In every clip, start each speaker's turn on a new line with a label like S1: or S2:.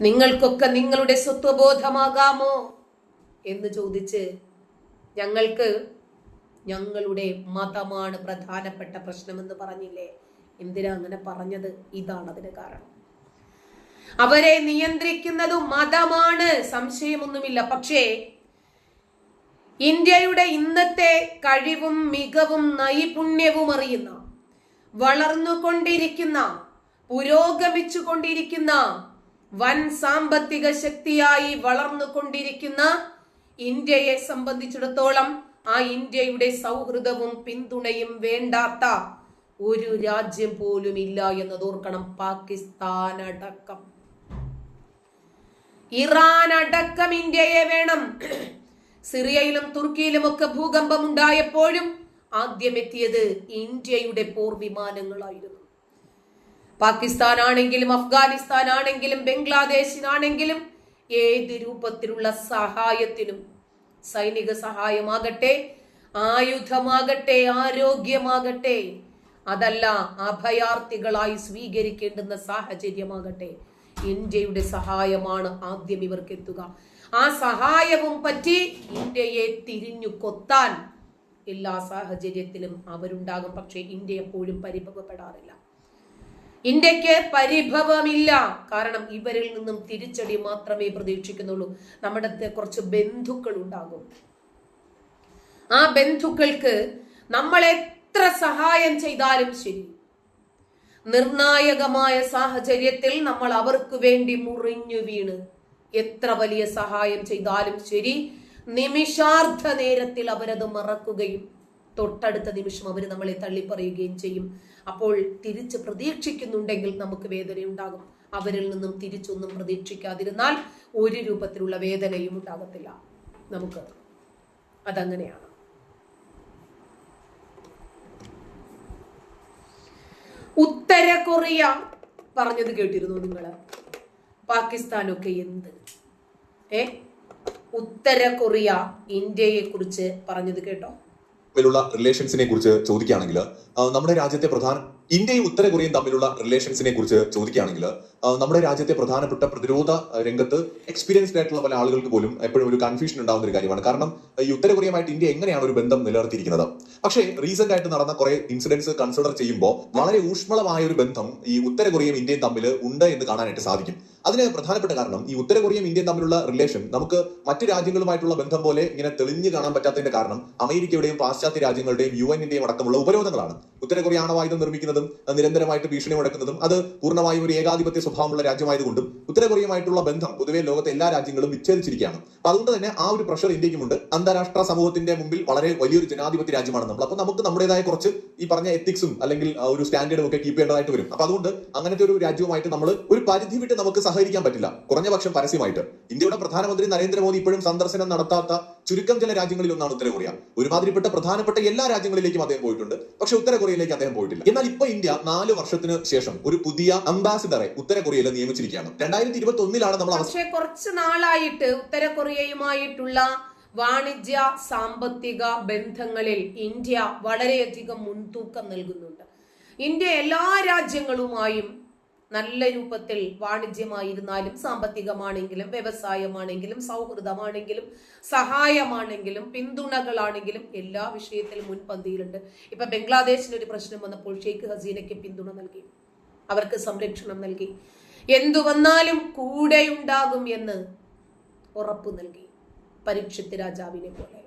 S1: നിങ്ങൾക്കൊക്കെ നിങ്ങളുടെ സ്വത്വബോധമാകാമോ? എന്ന് ചോദിച്ച് ഞങ്ങൾക്ക് ഞങ്ങളുടെ മതമാണ് പ്രധാനപ്പെട്ട പ്രശ്നമെന്ന് പറഞ്ഞില്ലേ? എന്തിനാ അങ്ങനെ പറഞ്ഞത്? ഇതാണ് അതിന് കാരണം. അവരെ നിയന്ത്രിക്കുന്നതും മതമാണ്. സംശയമൊന്നുമില്ല. പക്ഷേ ഇന്ത്യയുടെ ഇന്നത്തെ കഴിവും മികവും നൈപുണ്യവും അറിയുന്ന വളർന്നുകൊണ്ടിരിക്കുന്ന പുരോഗമിച്ചു കൊണ്ടിരിക്കുന്ന വൻ സാമ്പത്തിക ശക്തിയായി വളർന്നുകൊണ്ടിരിക്കുന്ന ഇന്ത്യയെ സംബന്ധിച്ചിടത്തോളം ആ ഇന്ത്യയുടെ സൗഹൃദവും പിന്തുണയും വേണ്ടാത്ത ഒരു രാജ്യം പോലും ഇല്ല എന്നത് ഓർക്കണം. പാകിസ്ഥാൻ അടക്കം. ഇറാൻ അടക്കം ഇന്ത്യയെ വേണം. സിറിയയിലും തുർക്കിയിലും ഒക്കെ ഭൂകമ്പം ഉണ്ടായപ്പോഴും ആദ്യം എത്തിയത് ഇന്ത്യയുടെ പോർ വിമാനങ്ങളായിരുന്നു പാകിസ്ഥാൻ ആണെങ്കിലും അഫ്ഗാനിസ്ഥാൻ ആണെങ്കിലും ബംഗ്ലാദേശിനാണെങ്കിലും ഏത് രൂപത്തിലുള്ള സഹായത്തിനും സൈനിക സഹായമാകട്ടെ ആയുധമാകട്ടെ ആരോഗ്യമാകട്ടെ അതല്ല അഭയാർത്ഥികളായി സ്വീകരിക്കേണ്ടുന്ന സാഹചര്യമാകട്ടെ ഇന്ത്യയുടെ സഹായമാണ് ആദ്യം ഇവർക്ക് എത്തുക. ആ സഹായവും പറ്റി ഇന്ത്യയെ തിരിഞ്ഞു കൊത്താൻ എല്ലാ സാഹചര്യത്തിലും അവരുണ്ടാകും. പക്ഷേ ഇന്ത്യ എപ്പോഴും പരിഭവപ്പെടാറില്ല. ഇന്ത്യയ്ക്ക് പരിഭവമില്ല. കാരണം ഇവരിൽ നിന്നും തിരിച്ചടി മാത്രമേ പ്രതീക്ഷിക്കുന്നുള്ളൂ. നമ്മുടെ കുറച്ച് ബന്ധുക്കൾ ഉണ്ടാകും. ആ ബന്ധുക്കൾക്ക് നമ്മൾ എത്ര സഹായം ചെയ്താലും ശരി. നിർണായകമായ സാഹചര്യത്തിൽ നമ്മൾ അവർക്ക് വേണ്ടി മുറിഞ്ഞു വീണ് എത്ര വലിയ സഹായം ചെയ്താലും ശരി. നിമിഷാർദ്ധ നേരത്തിൽ അവരത് മറക്കുകയും തൊട്ടടുത്ത നിമിഷം അവർ നമ്മളെ തള്ളിപ്പറയുകയും ചെയ്യും. അപ്പോൾ തിരിച്ച് പ്രതീക്ഷിക്കുന്നുണ്ടെങ്കിൽ നമുക്ക് വേദനയുണ്ടാകും അവരിൽ നിന്നും തിരിച്ചൊന്നും പ്രതീക്ഷിക്കാതിരുന്നാൽ ഒരു രൂപത്തിലുള്ള വേദനയും ഉണ്ടാകത്തില്ല. നമുക്ക് അതങ്ങനെയാണ്. ഉത്തര കൊറിയ പറഞ്ഞത് കേട്ടിരുന്നു നിങ്ങൾ പാകിസ്ഥാനൊക്കെ എന്ത്? ഏ? ഉത്തര കൊറിയ ഇന്ത്യയെ കുറിച്ച് പറഞ്ഞത് കേട്ടോ.
S2: തമ്മിലുള്ള റിലേഷൻസിനെ കുറിച്ച് ചോദിക്കുകയാണെങ്കിൽ നമ്മുടെ രാജ്യത്തെ പ്രധാന ഇന്ത്യയും ഉത്തര കൊറിയയും തമ്മിലുള്ള റിലേഷൻസിനെ കുറിച്ച് ചോദിക്കുകയാണെങ്കിൽ നമ്മുടെ രാജ്യത്തെ പ്രധാനപ്പെട്ട പ്രതിരോധ രംഗത്ത് എക്സ്പീരിയൻസ്ഡ് ആയിട്ടുള്ള പല ആളുകൾക്ക് പോലും എപ്പോഴും ഒരു കൺഫ്യൂഷൻ ഉണ്ടാകുന്ന ഒരു കാര്യമാണ്. കാരണം ഈ ഉത്തര കൊറിയയുമായിട്ട് ഇന്ത്യ എങ്ങനെയാണ് ഒരു ബന്ധം നിലനിർത്തിയിരിക്കുന്നത്? പക്ഷേ റീസെന്റ് ആയിട്ട് നടന്ന കുറെ ഇൻസിഡൻസ് കൺസിഡർ ചെയ്യുമ്പോൾ വളരെ ഊഷ്മളമായ ഒരു ബന്ധം ഈ ഉത്തര കൊറിയയും ഇന്ത്യയും തമ്മിൽ ഉണ്ട് എന്ന് കാണാനായിട്ട് സാധിക്കും. അതിന് പ്രധാനപ്പെട്ട കാരണം ഈ ഉത്തര കൊറിയയും ഇന്ത്യയും തമ്മിലുള്ള റിലേഷൻ നമുക്ക് മറ്റു രാജ്യങ്ങളുമായിട്ടുള്ള ബന്ധം പോലെ ഇങ്ങനെ തെളിഞ്ഞു കാണാൻ പറ്റാത്തതിന്റെ കാരണം അമേരിക്കയുടെയും പാശ്ചാത്യ രാജ്യങ്ങളുടെയും യു എന്നിന്റെയും അടക്കമുള്ള ഉപരോധങ്ങളാണ്. ഉത്തര കൊറിയ ആണവായുധം നിർമ്മിക്കുന്നതും അഹ് നിരന്തരമായിട്ട് ഭീഷണി മുടക്കുന്നതും അത് പൂർണമായും ഒരു ഏകാധിപത്യ സ്വഭാവമുള്ള രാജ്യമായതുകൊണ്ടും ഉത്തര കൊറിയയുമായിട്ടുള്ള ബന്ധം പൊതുവെ ലോകത്തെ എല്ലാ രാജ്യങ്ങളും വിച്ഛേദിച്ചിരിക്കുകയാണ്. അപ്പൊ അതുകൊണ്ട് തന്നെ ആ ഒരു പ്രഷർ ഇന്ത്യക്കുമുണ്ട്. അന്താരാഷ്ട്ര സമൂഹത്തിന്റെ മുമ്പിൽ വളരെ വലിയൊരു ജനാധിപത്യ രാജ്യമാണ് നമ്മൾ അപ്പൊ നമുക്ക് നമ്മുടേതായ കുറച്ച് ഈ പറഞ്ഞ എത്തിക്സും അല്ലെങ്കിൽ ഒരു സ്റ്റാൻഡേർഡും ഒക്കെ കീപ്പ് ചെയ്യേണ്ടതായിട്ട് വരും. അപ്പൊ അതുകൊണ്ട് അങ്ങനത്തെ ഒരു രാജ്യവുമായിട്ട് നമ്മൾ ഒരു പരിധി വിട്ട് നമുക്ക് സഹകരിക്കാൻ പറ്റില്ല. കുറഞ്ഞ പക്ഷം പരസ്യമായിട്ട്. ഇന്ത്യയുടെ പ്രധാനമന്ത്രി നരേന്ദ്രമോദി ഇപ്പോഴും സന്ദർശനം നടത്താത്ത ചുരുക്കം ചില രാജ്യങ്ങളിൽ ഒന്നാണ് ഉത്തര കൊറിയ. ഒരുമാതിരിപ്പെട്ട പ്രധാനപ്പെട്ട എല്ലാ രാജ്യങ്ങളിലേക്കും അദ്ദേഹം പോയിട്ടുണ്ട്. പക്ഷെ ഉത്തര കൊറിയയിലേക്ക് അദ്ദേഹം പോയിട്ടില്ല. എന്നാൽ ഇപ്പൊ ഇന്ത്യ നാല് വർഷത്തിന് ശേഷം ഒരു പുതിയ അംബാസിഡറെ ഉത്തര കൊറിയയിൽ നിയമിച്ചിരിക്കുകയാണ്. രണ്ടായിരത്തി ഇരുപത്തി ഒന്നിലാണ് നമ്മൾ
S1: പക്ഷെ കുറച്ച് നാളായിട്ട് ഉത്തര കൊറിയയുമായിട്ടുള്ള വാണിജ്യ സാമ്പത്തിക ബന്ധങ്ങളിൽ ഇന്ത്യ വളരെയധികം മുൻതൂക്കം നൽകുന്നുണ്ട്. ഇന്ത്യ എല്ലാ രാജ്യങ്ങളുമായും നല്ല രൂപത്തിൽ വാണിജ്യമായിരുന്നാലും സാമ്പത്തികമാണെങ്കിലും വ്യവസായമാണെങ്കിലും സൗഹൃദമാണെങ്കിലും സഹായമാണെങ്കിലും പിന്തുണകളാണെങ്കിലും എല്ലാ വിഷയത്തിലും മുൻപന്തിയിലുണ്ട്. ഇപ്പൊ ബംഗ്ലാദേശിന് ഒരു പ്രശ്നം വന്നപ്പോൾ ഷെയ്ഖ് ഹസീനയ്ക്ക് പിന്തുണ നൽകി. അവർക്ക് സംരക്ഷണം നൽകി. എന്തു വന്നാലും കൂടെയുണ്ടാകും എന്ന് ഉറപ്പു നൽകി. പരീക്ഷത്ത് രാജാവിനെ പോലെ.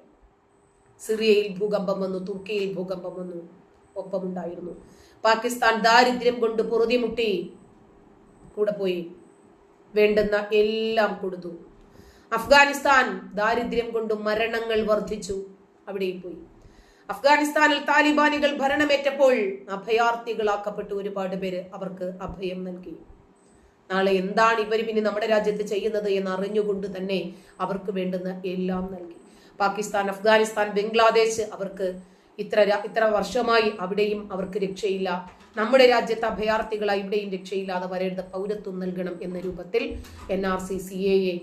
S1: സിറിയയിൽ ഭൂകമ്പം വന്നു തുർക്കിയിൽ ഭൂകമ്പം വന്നു. ഒപ്പമുണ്ടായിരുന്നു. പാകിസ്ഥാൻ ദാരിദ്ര്യം കൊണ്ട് പൊറുതിമുട്ടി. കൂടെ പോയി വേണ്ടുന്ന എല്ലാം കൊടുത്തു. അഫ്ഗാനിസ്ഥാൻ ദാരിദ്ര്യം കൊണ്ട് മരണങ്ങൾ വർദ്ധിച്ചു. അവിടെയും പോയി. അഫ്ഗാനിസ്ഥാനിൽ താലിബാനികൾ ഭരണമേറ്റപ്പോൾ അഭയാർത്ഥികളാക്കപ്പെട്ടു ഒരുപാട് പേര് അവർക്ക് അഭയം നൽകി. നാളെ എന്താണ് ഇവർ പിന്നെ നമ്മുടെ രാജ്യത്ത് ചെയ്യുന്നത് എന്ന് അറിഞ്ഞുകൊണ്ട് തന്നെ അവർക്ക് വേണ്ടുന്ന എല്ലാം നൽകി. പാകിസ്ഥാൻ അഫ്ഗാനിസ്ഥാൻ ബംഗ്ലാദേശ് അവർക്ക് ഇത്ര ഇത്ര വർഷമായി അവിടെയും അവർക്ക് രക്ഷയില്ല. നമ്മുടെ രാജ്യത്തെ അഭയാർത്ഥികൾ ഇവിടെയും രക്ഷയില്ലാതെ വരേണ്ട പൗരത്വം നൽകണം എന്ന രൂപത്തിൽ N R C C A A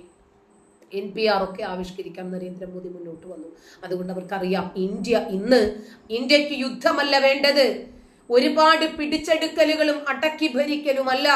S1: N P R ഒക്കെ ആവിഷ്കരിക്കാൻ നരേന്ദ്രമോദി മുന്നോട്ട് വന്നു. അതുകൊണ്ട് അവർക്കറിയാം ഇന്ത്യ ഇന്ന് ഇന്ത്യയ്ക്ക് യുദ്ധമല്ല വേണ്ടത്. ഒരുപാട് പിടിച്ചെടുക്കലുകളും അടക്കി ഭരിക്കലുമല്ല.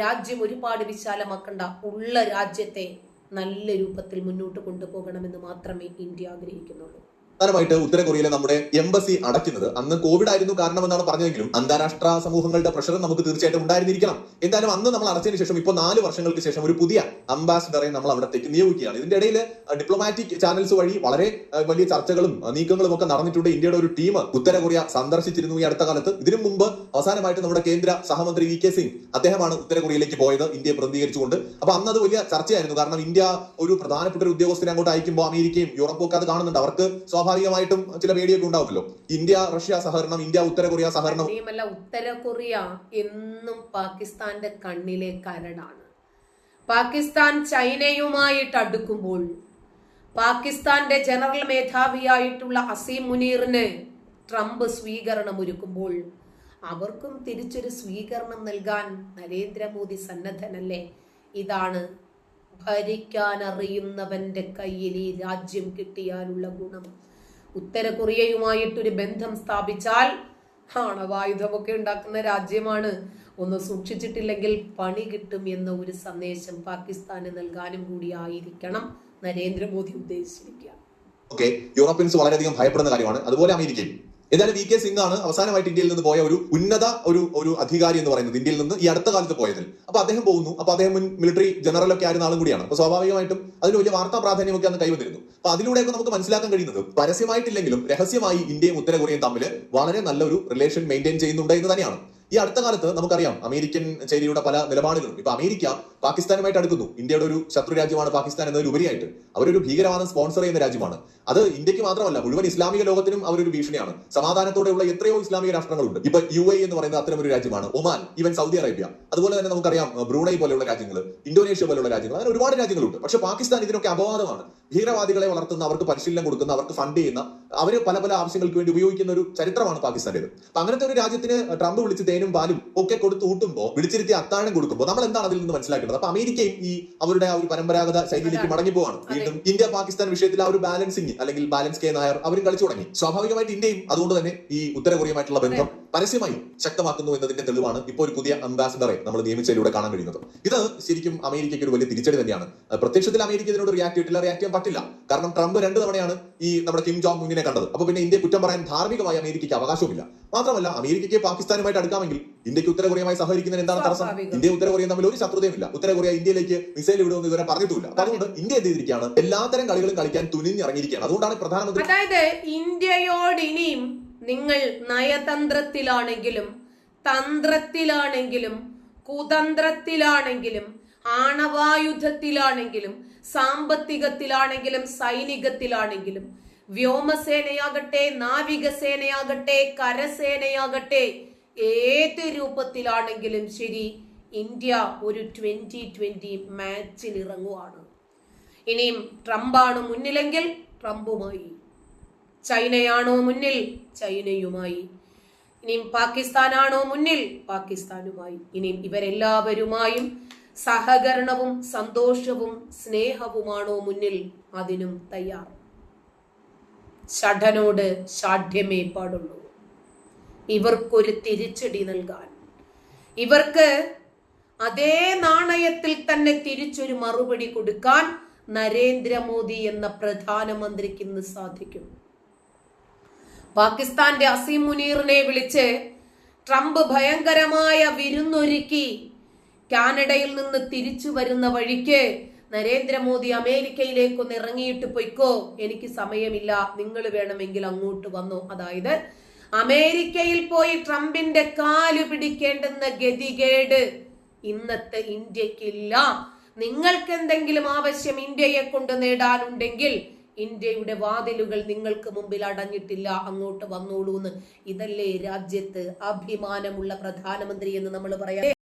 S1: രാജ്യം ഒരുപാട് വിശാലമാക്കണ്ട. ഉള്ള രാജ്യത്തെ നല്ല രൂപത്തിൽ മുന്നോട്ട് കൊണ്ടുപോകണമെന്ന് മാത്രമേ ഇന്ത്യ ആഗ്രഹിക്കുന്നുള്ളൂ.
S2: പ്രധാനമായിട്ട് ഉത്തര കൊറിയയിലെ നമ്മുടെ എംബസി അടയ്ക്കുന്നത്. അന്ന് കോവിഡ് ആയിരുന്നു കാരണമെന്നാണ് പറഞ്ഞതെങ്കിലും അന്താരാഷ്ട്ര സമൂഹങ്ങളുടെ പ്രഷർ നമുക്ക് തീർച്ചയായിട്ടും ഉണ്ടായിരുന്നിരിക്കണം. എന്തായാലും അന്ന് നമ്മൾ അടച്ചതിന് ശേഷം ഇപ്പോൾ നാല് വർഷങ്ങൾക്ക് ശേഷം ഒരു പുതിയ അംബാസിഡറെ നമ്മൾ അവിടത്തേക്ക് നിയോഗിക്കുകയാണ്. ഇതിന്റെ ഇടയിൽ ഡിപ്ലോമാറ്റിക് ചാനൽസ് വഴി വളരെ വലിയ ചർച്ചകളും നീക്കങ്ങളും ഒക്കെ നടന്നിട്ടുണ്ട്. ഇന്ത്യയുടെ ഒരു ടീം ഉത്തര കൊറിയ സന്ദർശിച്ചിരുന്നു ഈ അടുത്ത കാലത്ത്. ഇതിനു മുമ്പ് അവസാനമായിട്ട് നമ്മുടെ കേന്ദ്ര സഹമന്ത്രി വി കെ സിംഗ് അദ്ദേഹമാണ് ഉത്തര കൊറിയയിലേക്ക് പോയത് ഇന്ത്യയെ പ്രതികരിച്ചുകൊണ്ട് അപ്പൊ അന്ന് അത് വലിയ ചർച്ചയായിരുന്നു. കാരണം ഇന്ത്യ ഒരു പ്രധാനപ്പെട്ട ഒരു ഉദ്യോഗസ്ഥനെ അങ്ങോട്ട് അയക്കുമ്പോൾ അമേരിക്കയും യൂറോപ്പും ഒക്കെ അത് കാണുന്നുണ്ട്. അവർക്ക് സ്വാഭാവികമായിട്ടും ചില പേടിയൊക്കെ ഉണ്ടാവുമല്ലോ ഇന്ത്യ റഷ്യ സഹകരണം ഇന്ത്യ ഉത്തര കൊറിയ സഹകരണം.
S1: ഉത്തര കൊറിയ എന്നും പാകിസ്ഥാന്റെ കണ്ണിലെ കരടാണ്. പാകിസ്ഥാൻ ചൈനയുമായിട്ട് അടുക്കുമ്പോൾ പാകിസ്ഥാന്റെ ജനറൽ മേധാവിയായിട്ടുള്ള അസീം മുനീറിന് ട്രംപ് സ്വീകരണം ഒരുക്കുമ്പോൾ അവർക്കും തിരിച്ചൊരു സ്വീകരണം നൽകാൻ നരേന്ദ്രമോദി സന്നദ്ധനല്ലേ? ഇതാണ് ഭരിക്കാൻ അറിയുന്നവന്റെ കയ്യിൽ ഈ രാജ്യം കിട്ടിയാലുള്ള ഗുണം. ഉത്തര കൊറിയയുമായിട്ടൊരു ബന്ധം സ്ഥാപിച്ചാൽ ആണവായുധമൊക്കെ ഉണ്ടാക്കുന്ന രാജ്യമാണ്. ഒന്ന് സൂക്ഷിച്ചിട്ടില്ലെങ്കിൽ പണി കിട്ടും എന്ന ഒരു സന്ദേശം പാകിസ്ഥാന് നൽകാനും കൂടി ആയിരിക്കണം. നരേന്ദ്രമോദി ഉദ്ദേശിച്ചിരിക്കുക
S2: ഓക്കെ യൂറോപ്യൻസ് വളരെയധികം ഭയപ്പെടുന്ന കാര്യമാണ്. അതുപോലെ അമേരിക്കയും. ഏതായാലും വി കെ സിംഗ് ആണ് അവസാനമായിട്ട് ഇന്ത്യയിൽ നിന്ന് പോയ ഒരു ഉന്നത ഒരു ഒരു അധികാരി എന്ന് പറയുന്നത് ഇന്ത്യയിൽ നിന്ന് ഈ അടുത്ത കാലത്ത് പോയതിൽ. അപ്പൊ അദ്ദേഹം പോകുന്നു. അപ്പൊ അദ്ദേഹം മുൻ മിലിറ്ററി ജനറൽ ഒക്കെ ആയിരുന്ന ആളും കൂടിയാണ്. അപ്പൊ സ്വാഭാവികമായിട്ടും അതിന് വലിയ വാർത്താ പ്രാധാന്യമൊക്കെ അന്ന് കൈവന്നിരുന്നു. അപ്പൊ അതിലൂടെയൊക്കെ നമുക്ക് മനസ്സിലാക്കാൻ കഴിയുന്നത് പരസ്യമായിട്ടില്ലെങ്കിലും രഹസ്യമായി ഇന്ത്യയും ഉത്തര കൊറിയയും തമ്മിൽ വളരെ നല്ലൊരു റിലേഷൻ മെയിന്റെയിൻ ചെയ്യുന്നുണ്ട് എന്ന് തന്നെയാണ്. ഈ അടുത്ത കാലത്ത് നമുക്കറിയാം അമേരിക്കൻ ചൈനയുടെ പല നിലപാടുകളും. ഇപ്പൊ അമേരിക്ക പാകിസ്ഥാനുമായിട്ട് അടുക്കുന്നു. ഇന്ത്യയുടെ ഒരു ശത്രു രാജ്യമാണ് പാകിസ്ഥാൻ എന്നതിൽ ഉപരിയായിട്ട് അവരൊരു ഭീകരവാദം സ്പോൺസർ ചെയ്യുന്ന രാജ്യമാണ്. അത് ഇന്ത്യയ്ക്ക് മാത്രമല്ല മുഴുവൻ ഇസ്ലാമിക ലോകത്തിനും അവരൊരു ഭീഷണിയാണ്. സമാധാനത്തോടെയുള്ള എത്രയോ ഇസ്ലാമിക രാഷ്ട്രങ്ങളുണ്ട്. ഇപ്പൊ യു എ എന്ന് പറയുന്ന അത്തരം ഒരു രാജ്യമാണ്. Oman even Saudi Arabia. അതുപോലെ തന്നെ നമുക്കറിയാം ബ്രൂണൈ പോലെയുള്ള രാജ്യങ്ങൾ ഇന്തോനേഷ്യ പോലെയുള്ള രാജ്യങ്ങൾ അങ്ങനെ ഒരുപാട് രാജ്യങ്ങളുണ്ട്. പക്ഷെ പാകിസ്ഥാൻ ഇതിനൊക്കെ അപവാദമാണ്. ഭീകരവാദികളെ വളർത്തുന്ന അവർക്ക് പരിശീലനം കൊടുക്കുന്ന അവർക്ക് ഫണ്ട് ചെയ്യുന്ന അവർ പല പല ആവശ്യങ്ങൾക്ക് വേണ്ടി ഉപയോഗിക്കുന്ന ഒരു ചരിത്രമാണ് പാകിസ്ഥാനിൽ അപ്പൊ അങ്ങനത്തെ ഒരു രാജ്യത്തിന് ട്രംപ് വിളിച്ച് തേനും പാലും ഒക്കെ കൊടുത്ത് ഊട്ടുമ്പോൾ വിളിച്ചിരുത്തി അത്താഴം കൊടുക്കുമ്പോൾ നമ്മൾ എന്താണ് അതിൽ നിന്ന് മനസ്സിലാക്കേണ്ടത്? അപ്പൊ അമേരിക്കയും ഈ അവരുടെ ആ ഒരു പരമ്പരാഗത ശൈലിയിലേക്ക് മടങ്ങി പോവാണ്. വീണ്ടും ഇന്ത്യ പാകിസ്ഥാൻ വിഷയത്തിൽ ആ ഒരു ബാലൻസിങ് അല്ലെങ്കിൽ ബാലൻസ് കെ നായർ അവരും കളിച്ചു തുടങ്ങി. സ്വാഭാവികമായിട്ട് ഇന്ത്യയും അതുകൊണ്ട് തന്നെ ഈ ഉത്തര കൊറിയയുമായിട്ടുള്ള ബന്ധം പരസ്യമായി ശക്തമാക്കുന്നു എന്നതിന്റെ തെളിവാണ് ഇപ്പോൾ ഒരു പുതിയ അംബാസിഡറെ നമ്മൾ നിയമിച്ചതിലൂടെ കാണാൻ കഴിയുന്നത്. ഇത് ശരിക്കും അമേരിക്കയ്ക്ക് ഒരു വലിയ തിരിച്ചടി തന്നെയാണ്. പ്രത്യക്ഷത്തിൽ അമേരിക്ക ഇതിനോട് റിയാക്ട് ചെയ്തിട്ടില്ല റിയാക്ട് ചെയ്യാൻ പറ്റില്ല. കാരണം ട്രംപ് രണ്ട് തവണയാണ് ഈ നമ്മുടെ കിം ജോങ് മുന്നിനെ കണ്ടത്. അപ്പൊ പിന്നെ ഇന്ത്യ കുറ്റം പറയാൻ ധാർമ്മികമായി അമേരിക്കയ്ക്ക് അവകാശവുമില്ല. മാത്രമല്ല അമേരിക്കയ്ക്ക് പാകിസ്ഥാനുമായിട്ട് അടുക്കാമെങ്കിൽ ഇന്ത്യയ്ക്ക് ഉത്തര കൊറിയയുമായി സഹകരിക്കുന്നതിന് എന്താണ് തടസ്സം? ഇന്ത്യ ഉത്തര കൊറിയ തമ്മിൽ ഒരു ശത്രുതയുമില്ല. ഉത്തര കൊറിയ ഇന്ത്യയിലേക്ക് മിസൈൽ വിടുമെന്ന് ഇതുവരെ പറഞ്ഞിട്ടില്ല അപ്പൊ അതുകൊണ്ട് ഇന്ത്യ എന്ത് ചെയ്തിരിക്കുകയാണ്? എല്ലാത്തരം കളികളും കളിക്കാൻ തുനിഞ്ഞിറങ്ങിയിരിക്കുകയാണ്. അതുകൊണ്ടാണ് പ്രധാനമന്ത്രി
S1: അതായത് ഇന്ത്യയോട് ഇനിയും നിങ്ങൾ നയതന്ത്രത്തിലാണെങ്കിലും തന്ത്രത്തിലാണെങ്കിലും കുതന്ത്രത്തിലാണെങ്കിലും ആണവായുധത്തിലാണെങ്കിലും സാമ്പത്തികത്തിലാണെങ്കിലും സൈനികത്തിലാണെങ്കിലും വ്യോമസേനയാകട്ടെ നാവികസേനയാകട്ടെ കരസേനയാകട്ടെ ഏത് രൂപത്തിലാണെങ്കിലും ശരി ഇന്ത്യ ഒരു ട്വന്റി ട്വന്റി മാച്ചിൽ ഇറങ്ങുവാണ് ഇനിയും ട്രംപാണ് മുന്നിലെങ്കിൽ ട്രംപുമായി. ചൈനയാണോ മുന്നിൽ? ചൈനയുമായി. ഇനിയും പാകിസ്ഥാനാണോ മുന്നിൽ? പാകിസ്ഥാനുമായി. ഇനിയും ഇവരെല്ലാവരുമായും സഹകരണവും സന്തോഷവും സ്നേഹവുമാണോ മുന്നിൽ അതിനും തയ്യാർ? ഷഠനോട് ഷാഠ്യമേ പാടുള്ളൂ. ഇവർക്കൊരു തിരിച്ചടി നൽകാൻ. ഇവർക്ക് അതേ നാണയത്തിൽ തന്നെ തിരിച്ചൊരു മറുപടി കൊടുക്കാൻ നരേന്ദ്രമോദി എന്ന പ്രധാനമന്ത്രിക്ക് ഇന്ന് സാധിക്കും. പാകിസ്ഥാന്റെ അസീം മുനീറിനെ വിളിച്ച് ട്രംപ് ഭയങ്കരമായ വിരുന്നൊരുക്കി കാനഡയിൽ നിന്ന് തിരിച്ചു വരുന്ന വഴിക്ക് നരേന്ദ്രമോദി അമേരിക്കയിലേക്കൊന്ന് ഇറങ്ങിയിട്ട് പൊയ്ക്കോ. എനിക്ക് സമയമില്ല. നിങ്ങൾ വേണമെങ്കിൽ അങ്ങോട്ട് വന്നു. അതായത് അമേരിക്കയിൽ പോയി ട്രംപിന്റെ കാൽ പിടിക്കേണ്ടെന്ന ഗതികേട് ഇന്നത്തെ ഇന്ത്യക്കില്ല. നിങ്ങൾക്ക് എന്തെങ്കിലും ആവശ്യം ഇന്ത്യയെ കൊണ്ട് നേടാനുണ്ടെങ്കിൽ ഇന്ത്യയുടെ വാതിലുകൾ നിങ്ങൾക്ക് മുമ്പിൽ അടഞ്ഞിട്ടില്ല. അങ്ങോട്ട് വന്നോളൂ എന്ന് ഇതല്ലേ രാജ്യത്ത് അഭിമാനമുള്ള പ്രധാനമന്ത്രി എന്ന് നമ്മൾ പറയാം.